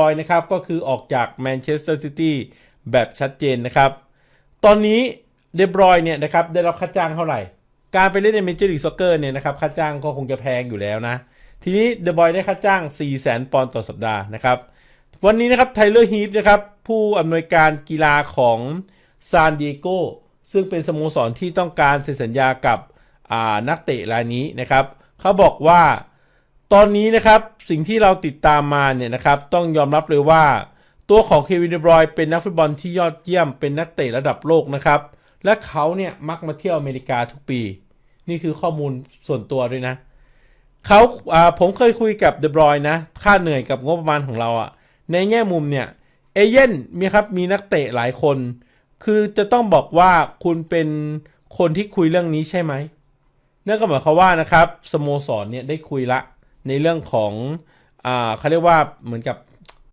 บอยนะครับก็คือออกจากแมนเชสเตอร์ซิตี้แบบชัดเจนนะครับ ตอนนี้เดบรอยเนี่ยนะครับได้รับค่าจ้างเท่าไหร่ การไปเล่นในเมเจอร์ลีกซ็อกเกอร์เนี่ยนะครับค่าจ้างก็คงจะแพงอยู่แล้วนะ ทีนี้เดบอยได้ค่าจ้าง4 0 0 0 0 0ปอนด์ต่อสัปดาห์นะครับ วันนี้นะครับไทเลอร์ฮีฟนะครับผู้อำนวยการกีฬาของซานดิเอโกซึ่งเป็นสโมสรที่ต้องการเซ็นสัญญากับนักเตะรายนี้นะครับเขาบอกว่า ตอนนี้นะครับสิ่งที่เราติดตามมาเนี่ยนะครับต้องยอมรับเลยว่า ตัวของเควินเดบรอยเป็นนักฟุตบอลที่ยอดเยี่ยมเป็นนักเตะระดับโลกนะครับ และเขาเนี่ยมักมาเที่ยวอเมริกาทุกปี นี่คือข้อมูลส่วนตัวด้วยนะเขาาผมเคยคุยกับเดบรอยนะค่าเหนื่อยกับงบประมาณของเราอะในแง่มุมเนี่ยเอเย่นมีครับมีนักเตะหลายคน คือจะต้องบอกว่าคุณเป็นคนที่คุยเรื่องนี้ใช่ไหมนั่นก็หมายความว่านะครับสโมสรเนี่ยได้คุยละ ในเรื่องของอ่าเขาเรียกว่าเหมือนกับ